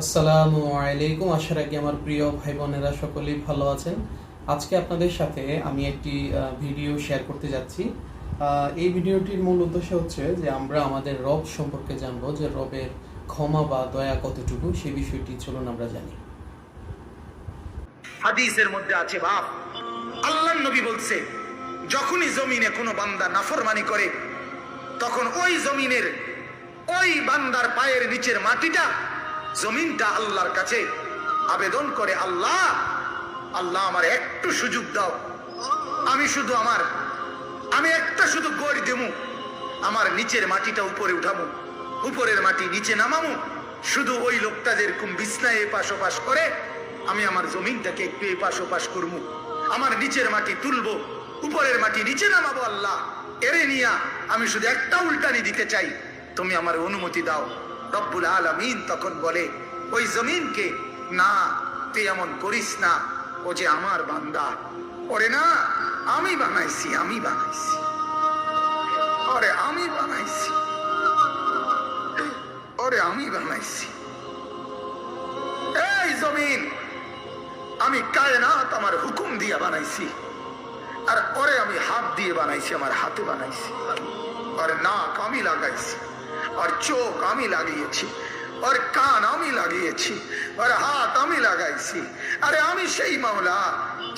আসসালামু আলাইকুম। আশা রাখি আমার প্রিয় ভাই বোনেরা সকলেই ভালো আছেন। আজকে আপনাদের সাথে আমি একটি ভিডিও শেয়ার করতে যাচ্ছি। এই ভিডিওটির মূল উদ্দেশ্য হচ্ছে যে আমরা আমাদের রব সম্পর্কে জানব যে রবের ক্ষমা বা দয়া কতটুকু সেই বিষয়টি চলুন আমরা জানি। হাদিসের মধ্যে আছে, বাপ, আল্লাহ নবী বলছে, যখনই জমিনে কোনো বান্দা নাফরমানি করে, তখন ওই জমিনের ওই বান্দার পায়ের নিচের মাটিটা জমিনটা আল্লাহর কাছে আবেদন করে, আল্লাহ আল্লাহ আমার একটু সুযোগ দাও। আমি শুধু আমার, আমি একটা শুধু গড় দেবো। আমার নিচের মাটিটা উপরে উঠামু উপরের মাটি নিচে নামামু শুধু ওই লোকটা যেরকম বিছনায় এপাশ ওপাশ করে, আমি আমার জমিনটাকে একটু এপাশ ওপাশ করব। আমার নিচের মাটি তুলবো, উপরের মাটি নিচে নামাবো আল্লাহ। এরে নিয়া, আমি শুধু একটা উল্টানি দিতে চাই। তুমি আমার অনুমতি দাও। রব্বুল আলামিন তখন বলে, ওই জমিনকে না, তুই এমন করিস না, ও যে আমার বান্দা। ওরে না, আমি বানাইছি আমি বানাইছি। ওরে আমি বানাইছি। ওরে আমি বানাইছি। এই জমিন, আমি কায়নাত আমার হুকুম দিয়ে বানাইছি। আর ওরে আমি হাত দিয়ে বানাইছি, আমার হাতে বানাইছি। আর নাক আমি লাগাইছি। আর চোখ আমি লাগিয়েছি আর কান আমি লাগিয়েছি আর হাত আমি লাগাইছি আরে আমি সেই মাওলা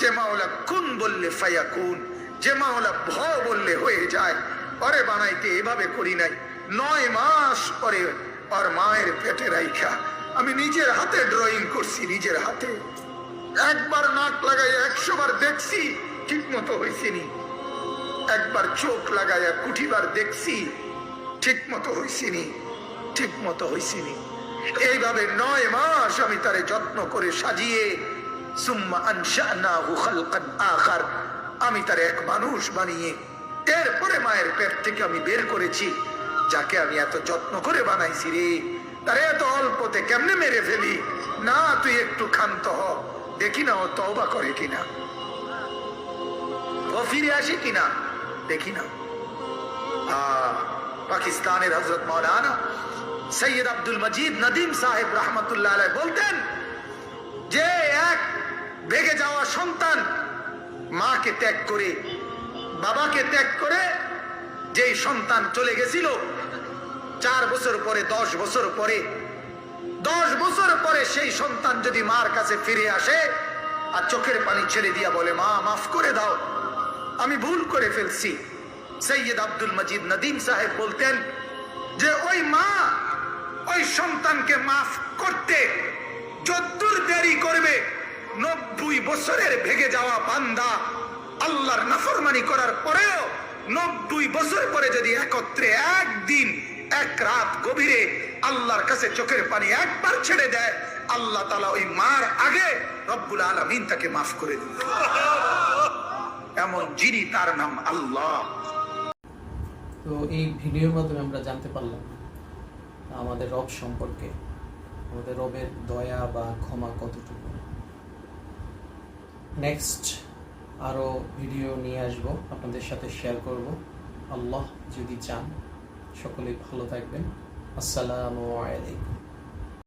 যে মাওলা কুন বললে ফায়া কুন যে মাওলা ভ বললে হয়ে যায় পরে বানাইতে এভাবে করি নাই। নয় মাস পরে আর মায়ের পেটে রাইখা, আমি নিজের হাতে ড্রয়িং করছি, নিজের হাতে। একবার নাক লাগাই একশো বার দেখছি ঠিক মতো হয়েছে নি। একবার চোখ লাগাইয়া কুঠিবার দেখছি ঠিক মতো হয়েছিনি ঠিক মতো হয়েছিনি এইভাবে নয় মাস আমি তারে যত্ন করে সাজিয়ে সুম্মা আনশানাহু আখার আমি তার এক মানুষ বানিয়ে এরপরে মায়ের পেট থেকে আমি বের করেছি যাকে আমি এত যত্ন করে বানাইছি রে। তারে এত অল্পতে কেমনে মেরে ফেলি? না তুই একটু ক্ষান্ত হ। দেখি না ও তওবা করে কিনা। ও ফিরে আসে কিনা? দেখি না। আহ, পাকিস্তানের হজরত মৌলানা সৈয়দ আব্দুল মজিদ নদীম সাহেব রহমতুল্লাহ বলতেন যে এক ভেগে যাওয়া সন্তান মাকে ত্যাগ করে, বাবাকে ত্যাগ করে যেই সন্তান চলে গেছিল, চার বছর পরে, দশ বছর পরে, দশ বছর পরে সেই সন্তান যদি মার কাছে ফিরে আসে আর চোখের পানি ছেড়ে দিয়া বলে, মা, মাফ করে দাও, আমি ভুল করে ফেলছি। সৈয়দ আব্দুল মজিদ নদীম সাহেব বলতেন যে ওই মা ওই সন্তানকে মাফ করতে যদ্দূর দেরি করবে, নব্বই বছরের ভেগে যাওয়া বান্দা আল্লাহর নাফরমানি করার পরেও নব্বই বছর পরে যদি একত্রে একদিন, এক রাত গভীরে আল্লাহর কাছে চোখের পানি একবার ছেড়ে দেয়, আল্লাহ তালা ওই মার আগে রব্বুল আলমিন তাকে মাফ করে দিল এমন যিনি তার নাম আল্লাহ। তো এই ভিডিওর মাধ্যমে আমরা জানতে পারলাম আমাদের রব সম্পর্কে, আমাদের রবের দয়া বা ক্ষমা কতটুকু। নেক্সট আরও ভিডিও নিয়ে আসব, আপনাদের সাথে শেয়ার করব। আল্লাহ যদি চান, সকলেই ভালো থাকবেন। আসসালামু আলাইকুম।